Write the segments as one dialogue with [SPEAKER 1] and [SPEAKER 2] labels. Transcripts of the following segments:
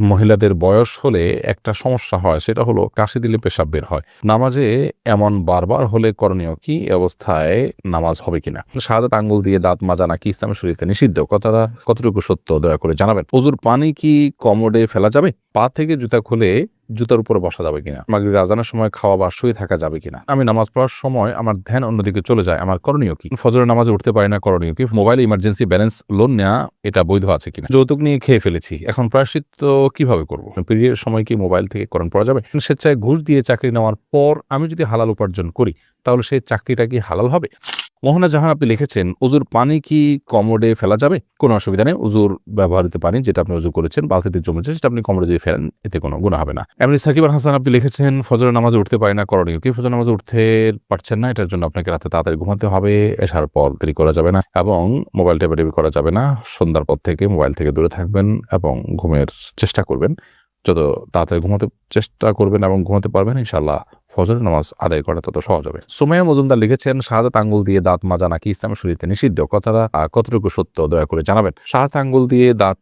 [SPEAKER 1] মহিলাদের বয়স হলে একটা সমস্যা হয়, সেটা হলো কাশি দিলে পেশাব বের হয়। নামাজে এমন বারবার হলে করণীয় কি? অবস্থায় নামাজ হবে কিনা? সাদা আঙ্গুল দিয়ে দাঁত মাজা নাকি ইসলামের শরীরে নিষিদ্ধ? কথাটা কতটুকু সত্য? দয়া করে জানাবেন। অজুর পানি কি কমোডে ফেলা যাবে? পা থেকে জুতা খুলে জুতার উপরে বসা যাবে কিনা? মাগরিব আজানের সময় খাওয়া বা শুয়ে থাকা যাবে কিনা? আমি নামাজ পড়ার সময় আমার ধ্যান অন্যদিকে চলে যায়। আমার করণীয় কি? ফজরের নামাজে উঠতে পারি না, করণীয় কি? মোবাইলে ইমার্জেন্সি ব্যালেন্স লোন নেওয়া এটা বৈধ আছে কিনা? যৌতুক নিয়ে খেয়ে ফেলেছি। এখন প্রায়শ্চিত্ত কীভাবে করব? পিরিয়ডের সময় কি মোবাইল থেকে করণ পড়া যাবে? স্বেচ্ছায় ঘুষ দিয়ে চাকরি নেওয়ার পর আমি যদি হালাল উপার্জন করি, তাহলে সেই চাকরিটা কি হালাল হবে? মোহনা জাহান, আপনি লিখেছেন, উজুর পানি কি কমোডে ফেলা যাবে? কোনো অসুবিধা নেই, উজুর ব্যবহৃত পানি যেটা আপনি উজু করেছেন, বালতিতে জমেছে সেটা আপনি কমোডে দিয়ে ফেলেন, এতে কোনো গুণ হবে না। এমনি সাকিব আল হাসান, আপনি লিখেছেন, ফজরের নামাজে উঠতে পারে না, করণীয় কি? ফজর নামাজে উঠতে পারছেন না, এটার জন্য আপনাকে রাতে তাড়াতাড়ি ঘুমাতে হবে, এসার পর দেরি করা যাবে না এবং মোবাইল টেপাটেপি করা যাবে না, সন্ধ্যার পর থেকে মোবাইল থেকে দূরে থাকবেন এবং ঘুমের চেষ্টা করবেন। যত তাড়াতাড়ি ঘুমাতে চেষ্টা করবেন এবং ঘুমাতে পারবেন ইনশাল্লাহ ফজরের নামাজ আদায় করা তত সহজ হবে। সোমাইয়া মজুমদার লিখেছেন, শাহাদাত আঙ্গুল দিয়ে দাঁত মাজা নাকি ইসলামের শরীরে নিষিদ্ধ? কথাটা কতটুকু সত্য দয়া করে জানাবেন। শাহাদাত আঙ্গুল দিয়ে দাঁত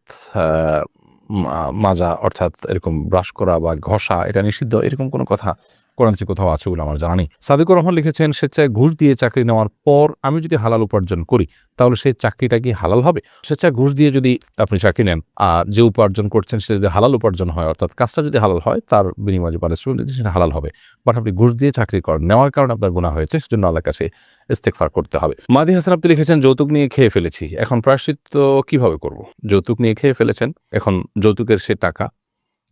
[SPEAKER 1] মাজা অর্থাৎ এরকম ব্রাশ করা বা ঘষা, এটা নিষিদ্ধ? এরকম কোনো কথা কোরআন কোথাও আছে বলে আমার জানা নেই। সাদিকুর রহমান লিখেছেন, স্বেচ্ছায় ঘুষ দিয়ে চাকরি নেওয়ার পর আমি যদি হালাল উপার্জন করি, তাহলে সেই চাকরিটা কি হালাল হবে? স্বেচ্ছায় ঘুষ দিয়ে যদি আপনি চাকরি নেন, আর যে উপার্জন করছেন সেটা যদি হালাল উপার্জন হয়, অর্থাৎ কাজটা যদি হালাল হয়, তার বিনিময়ে যে পারিশ্রমিক দিচ্ছেন সেটা হালাল হবে। বাট আপনি ঘুষ দিয়ে চাকরি করেন, নেওয়ার কারণে আপনার গুণা হয়েছে, সেজন্য আল্লাহ কাছে ইস্তেকফার করতে হবে। মাদি হাসান আপনি লিখেছেন, যৌতুক নিয়ে খেয়ে ফেলেছি, এখন প্রায়শ্চিত্ত কীভাবে করব? যৌতুক নিয়ে খেয়ে ফেলেছেন, এখন যৌতুকের সে টাকা,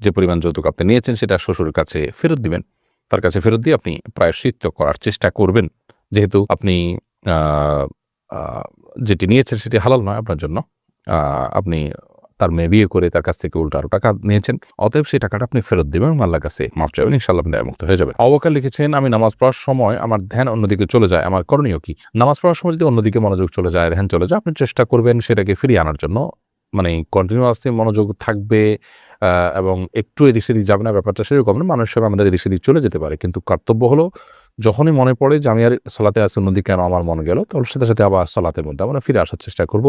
[SPEAKER 1] যে পরিমাণ যৌতুক আপনি নিয়েছেন, সেটা শ্বশুরের কাছে ফেরত দিবেন। তার কাছে ফেরত দিয়ে আপনি প্রায়শ্চিত্ত করার চেষ্টা করবেন। যেহেতু আপনি যেটি নিয়েছেন সেটি হালাল নয় আপনার জন্য। আপনি তার মেয়ে বিয়ে করে তার কাছ থেকে উল্টো আরও টাকা নিয়েছেন। অতএব সেই টাকাটা আপনি ফেরত দেবেন এবং আল্লাহর কাছে মাপ চাইবেন। ইনশাল্লাহ আপনি মুক্ত হয়ে যাবে অবকার লিখেছেন, আমি নামাজ পড়ার সময় আমার ধ্যান অন্যদিকে চলে যায়। আমার করণীয় কি? নামাজ পড়ার সময় যদি অন্যদিকে মনোযোগ চলে যায়, ধ্যান চলে যায়, আপনি চেষ্টা করবেন সেটাকে ফিরিয়ে আনার জন্য। মানে কন্টিনিউয়াসলি মনোযোগ থাকবে এবং একটু এদিক সেদিক যাবে না, ব্যাপারটা সেরকম না, মানুষ সবাই আমাদের এদিক সেদিক চলে যেতে পারে। কিন্তু কর্তব্য হলো, যখনই মনে পড়ে যে আমি আর সলাতে আছি, অন্যদিকে কেন আমার মন গেল, তাহলে সাথে সাথে আবার সলাতে মধ্যে আমরা ফিরে আসার চেষ্টা করব।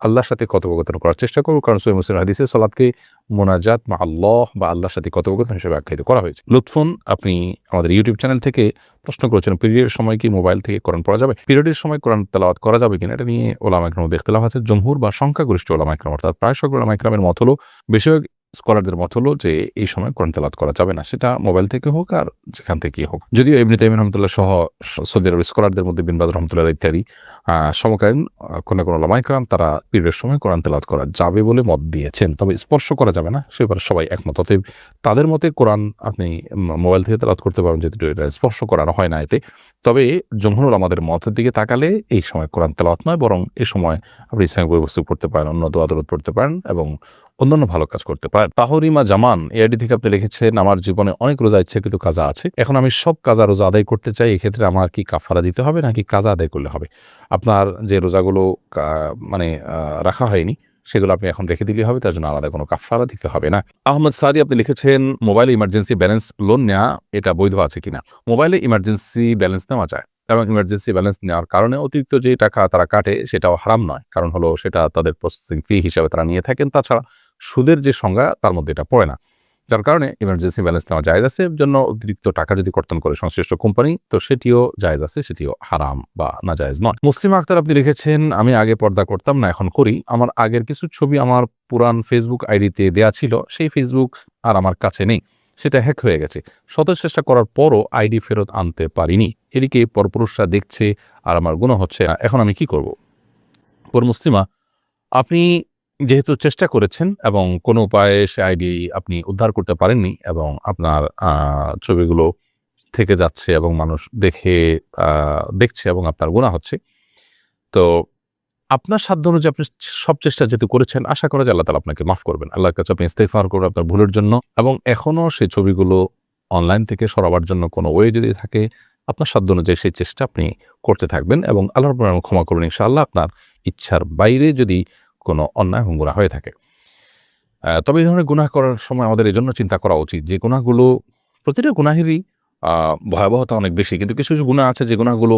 [SPEAKER 1] আল্লাহর সাথে কথোপকথন করার চেষ্টা করব। কারণ সৈয় হোসেন হাদিসে সলাদকে মোনাজাত মা আল্লাহ বা আল্লাহর সাথে কথোপকথন হিসেবে আখ্যায়িত করা হয়েছে। লুৎফুন, আপনি আমাদের ইউটিউব চ্যানেল থেকে প্রশ্ন করেছেন, পিরিয়ডের সময় কি মোবাইল থেকে কোরআন পড়া যাবে? পিরিয়ডের সময় কোরআন তেলাওয়াত করা যাবে কিনা? এটা নিয়ে ওলামা একরাম দেখতে লাভ আছে। জমহুর বা সংখ্যাগরিষ্ঠ ওলামা একরাম অর্থাৎ প্রায় সকল ওলামা একরামের মত হলো, বেশিরভাগ স্কলারদের মত হলো যে, এই সময় কোরআন তেলাত করা যাবে না। সেটা মোবাইল থেকে হোক আর যেখান থেকেই হোক। যদিও এমনি তাইম রহমতুল্লাহ সহ সৌদি আরবের স্কলারদের মধ্যে বিনবাদ রহমতুল্লাহ ইত্যাদি সমকালীন কোনো কোনো লামাইকরাম তারা পিরিয়ডের সময় কোরআন তেলাত করা যাবে বলে মত দিয়েছেন। তবে স্পর্শ করা যাবে না, সে ব্যাপারে সবাই একমত। অতএব তাদের মতে কোরআন আপনি মোবাইল থেকে তেলাত করতে পারবেন যেহেতু এটা স্পর্শ করানো হয় না এতে। তবে জমহুর আমাদের মতের দিকে তাকালে এই সময় কোরআন তেলাত নয়, বরং এ সময় আপনি ইসলামিক বইবস্তু পড়তে পারেন, অন্য দোয়া পড়তে পারেন এবং অন্যান্য ভালো কাজ করতে পারেন তাহরিমা জামান এআইডি থেকে আপনি লিখেছেন, আমার জীবনে অনেক রোজা ইচ্ছাকৃত কাজা আছে। এখন আমি সব কাজা রোজা আদায় করতে চাই, এক্ষেত্রে আমার কি কাফারা দিতে হবে নাকি কাজা আদায় করলে হবে? আপনার যে রোজাগুলো মানে রাখা হয়নি, সেগুলো আপনি এখন রেখে দিলে হবে, তার জন্য আলাদা কোনো কাফারা দিতে হবে না। আহমদ সারি আপনি লিখেছেন, মোবাইলে ইমার্জেন্সি ব্যালেন্স লোন নেওয়া এটা বৈধ আছে কিনা? মোবাইলে ইমার্জেন্সি ব্যালেন্স নেওয়া যায়, এবং ইমার্জেন্সি ব্যালেন্স নেওয়ার কারণে অতিরিক্ত যে টাকা তারা কাটে, সেটাও হারাম নয়। কারণ হলো, সেটা তাদের প্রসেসিং ফি হিসাবে তারা নিয়ে থাকেন। তাছাড়া সুদের যে সংজ্ঞা, তার মধ্যে এটা পড়ে না। যার কারণে ইমার্জেন্সি ব্যালেন্স নেওয়া জায়জ আছে। এর জন্য অতিরিক্ত টাকা যদি কর্তন করে সংশ্লিষ্ট কোম্পানি, তো সেটিও জায়জ আছে, সেটিও হারাম বা না জায়জ নয়। মুসলিম আক্তার আপনি লিখেছেন, আমি আগে পর্দা করতাম না, এখন করি। আমার আগের কিছু ছবি আমার পুরান ফেসবুক আইডিতে দেয়া ছিল। সেই ফেসবুক আর আমার কাছে নেই। সেটা হ্যাক হয়ে গেছে। শত চেষ্টা করার পরও আইডি ফেরত আনতে পারিনি। এদিকে পরপুরুষরা দেখছে আর আমার গুণ হচ্ছে এখন আমি কি করব? পর মুসলিমা, আপনি যেহেতু চেষ্টা করেছেন এবং কোনো উপায়ে সে আইডি আপনি উদ্ধার করতে পারেননি এবং আপনার ছবিগুলো থেকে যাচ্ছে এবং মানুষ দেখে দেখছে এবং আপনার গুণা হচ্ছে, তো আপনার সাধ্য অনুযায়ী আপনি সব চেষ্টা যেহেতু করেছেন, আশা করা যায় আল্লাহ তালা আপনাকে মাফ করবেন। আল্লাহর কাছে আপনি ইস্তেফার করবেন আপনার ভুলের জন্য এবং এখনও সেই ছবিগুলো অনলাইন থেকে সরাবার জন্য কোনো ওয়ে যদি থাকে, আপনার সাধ্য অনুযায়ী সেই চেষ্টা আপনি করতে থাকবেন এবং আল্লাহর ক্ষমা করবেন। ইনশাআল্লাহ আপনার ইচ্ছার বাইরে যদি কোনো অন্যায় এবং গুণা হয়ে থাকে। তবে এই ধরনের গুনাহ করার সময় আমাদের এই জন্য চিন্তা করা উচিত যে গুণাগুলো প্রতিটা গুনাহেরই আহ, ভয়াবহতা অনেক বেশি। কিন্তু কিছু কিছু গুণা আছে যে গুণাগুলো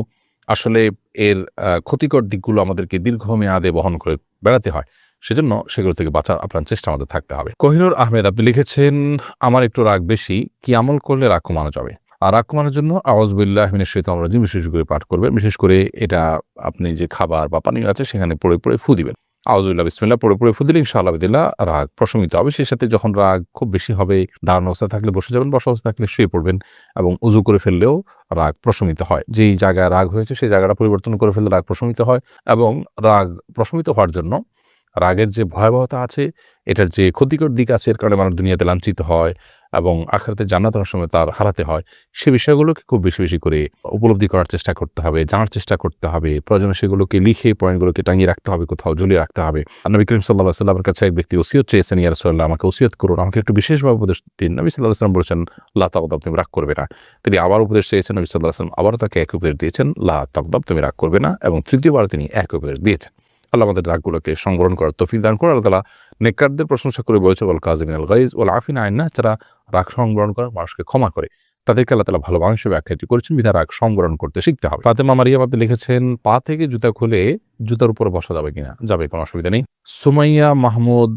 [SPEAKER 1] আসলে এর ক্ষতিকর দিকগুলো আমাদেরকে দীর্ঘমেয়াদে বহন করে বেড়াতে হয়। সেজন্য সেগুলো থেকে বাঁচার আপনার চেষ্টা আমাদের থাকতে হবে। কোহিনুর আহমেদ আপনি লিখেছেন আমার একটু রাগ বেশি কি আমল করলে রাগ কমানো যাবে? আর রাগ কমানোর জন্য আওয়াজবিল্লাহ সহিত আমরা বিশেষ করে পাঠ করবেন। বিশেষ করে এটা আপনি যে খাবার বা পানীয় আছে সেখানে পড়ে পড়ে ফু দিবেন। আউজুল্লাহ বিসমিল্লা পড়ে পড়ে ফুদিল, ইনশাআল্লাহ রাগ প্রশমিত হবে সেই সাথে যখন রাগ খুব বেশি হবে, দাঁড়ানো অবস্থা থাকলে বসে যাবেন, বসা অবস্থা থাকলে শুয়ে পড়বেন এবং উজু করে ফেললেও রাগ প্রশমিত হয়। যেই জায়গায় রাগ হয়েছে, সেই জায়গাটা পরিবর্তন করে ফেললে রাগ প্রশমিত হয় এবং রাগ প্রশমিত হওয়ার জন্য রাগের যে ভয়াবহতা আছে, এটার যে ক্ষতিকর দিক আছে, এর কারণে মানুষ দুনিয়াতে লাঞ্ছিত হয় এবং আখড়াতে জান্নাত অনেক সময় তার হারাতে হয়। সে বিষয়গুলোকে খুব বেশি বেশি করে উপলব্ধি করার চেষ্টা করতে হবে, জানার চেষ্টা করতে হবে, প্রয়োজনে সেগুলোকে লিখে পয়েন্টগুলোকে টাঙিয়ে রাখতে হবে, কোথাও ঝুলিয়ে রাখতে হবে। নবী করিম সাল্লাহ সাল্লামের কাছে এক ব্যক্তি ওসিয়ত চেয়েছেন ইয়ার রসল্লাহ আমাকে ওসিয়ত করুন, আমাকে একটু বিশেষভাবে উপদেশ দিন। নবী সাল্লাহ সাল্লাম বলেছেন, লা তাকদাব তুমি রাগ করবে না। তিনি আবার উপদেশ চেয়েছেন, নবী সাল্লাহ সাল্লাম আবারও তাকে এক উপদেশ দিয়েছেন, লা তাকদাব তুমি রাগ করবে না। এবং তৃতীয়বার তিনি এক উপদেশ দিয়েছেন। আল্লাহ আমাদের রাগগুলোকে সংবরণ করার তফিক দান করে আল্লাহ তালা নেককারদের প্রশংসা করে বলেছে ওল কাজিমিন আল গাইজ ওল আফিন আইনা যারা রাগ সংবরণ করে, মানুষকে ক্ষমা করে। তাদেরকে আল্লাহ তালা ভালো মানুষ হিসেবে করেছেন বিধা রাগ সংবরণ করতে শিখতে হবে। ফাতেমা মারিয়াম, আপনি লিখেছেন, পা থেকে জুতা খুলে জুতার উপরে বসা যাবে কিনা? যাবে, কোনো অসুবিধা নেই। সুমাইয়া মাহমুদ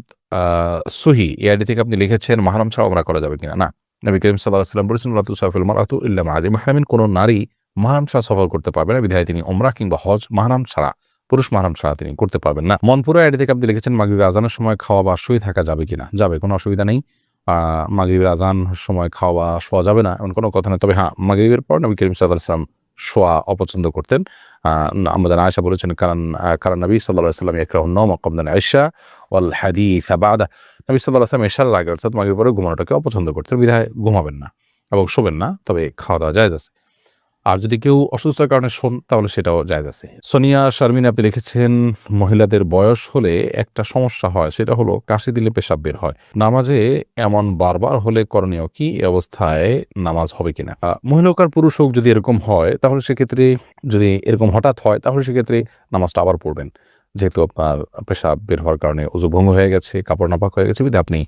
[SPEAKER 1] সুহি এই আইডি থেকে আপনি লিখেছেন, মাহারাম ছাড়া ওমরা করা যাবে কিনা? না। নবী করিম সাল্লাহ সাল্লাম বলেছেন রাতু সাফিল মারাতু ইল্লাম আদি কোনো নারী মাহারাম ছাড়া সফর করতে পারবে না, বিধায় তিনি ওমরা কিংবা হজ মাহারাম ছাড়া। পুরুষ মাহারাম ছাড়া তিনি করতে পারবেন না। মনপুরা আইডি থেকে আপনি লিখেছেন, মাগরিবের আজানের সময় খাওয়া বা শুয়ে থাকা যাবে কিনা? যাবে, কোনো অসুবিধা নেই। মাগরিবের আজান সময় খাওয়া শোয়া যাবে না, এমন কোনো কথা নেই। তবে হ্যাঁ মাগরিবের পর নবী করিম সাল্লাহ শোয়া অপছন্দ করতেন। আমাদের আয়সা বলেছেন, কারণ কারণ নবী সাল্লাহ সাল্লাম একরাহ নম কমদান আয়সা ওয়াল হাদিস আবাদা নবী সাল্লাহ সাল্লাম এশার আগে অর্থাৎ মাগরিবের পরে ঘুমানোটাকে অপছন্দ করতেন। বিধায় ঘুমাবেন না এবং শোবেন না, তবে খাওয়া দাওয়া যায় আছে। আর যদি কেউ অসুস্থতার কারণে শোন, তাহলে সেটাও জায়জ আছে। সোনিয়া, শারমিন, আপনি লিখেছেন মহিলাদের বয়স হলে একটা সমস্যা হয়, সেটা হলো কাশি দিলে পেশাব বের হয়। নামাজে এমন বারবার হলে করণীয় কি? অবস্থায় নামাজ হবে কিনা? মহিলা আর পুরুষ হোক যদি এরকম হয়, তাহলে সেক্ষেত্রে যদি এরকম হঠাৎ হয়, তাহলে সেক্ষেত্রে নামাজটা আবার পড়বেন। যেহেতু আপনার পেশাব বের হওয়ার কারণে ভঙ্গ হয়ে গেছে, কাপড় নাপাক হয়ে গেছে, বিধে আপনি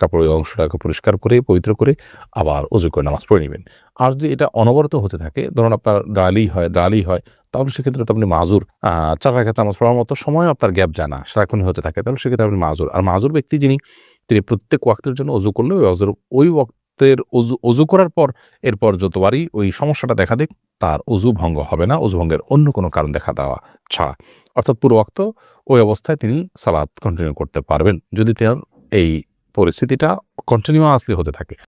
[SPEAKER 1] কাপড়ের অংশটাকে পরিষ্কার করে, পবিত্র করে আবার উজু করে নামাজ পড়ে নেবেন। আর যদি এটা অনবরত হতে থাকে, ধরুন আপনার দাঁড়ালেই হয় দাঁড়ালেই হয়, তাহলে সেক্ষেত্রে আপনি মাজুর চার রাখাতে নামাজ পড়ার মতো সময় আপনার গ্যাপ জানা না, সারাক্ষণই হতে থাকে। তাহলে সেক্ষেত্রে আপনি মাজুর। আর মাজুর ব্যক্তি যিনি, তিনি প্রত্যেক ওয়াক্তের জন্য অজু করলে ওই অজুর, ওই ওয়াক্তের অজু অজু করার পর এরপর যতবারই ওই সমস্যাটা দেখা দেখ তার অজু ভঙ্গ হবে না অজু ভঙ্গের অন্য কোনো কারণ দেখা দেওয়া ছাড়া। অর্থাৎ পুরো অক্ত ওই অবস্থায় তিনি সালাদ কন্টিনিউ করতে পারবেন, যদি তার এই পরিস্থিতিটা কন্টিনিউয়াসলি হতে থাকে।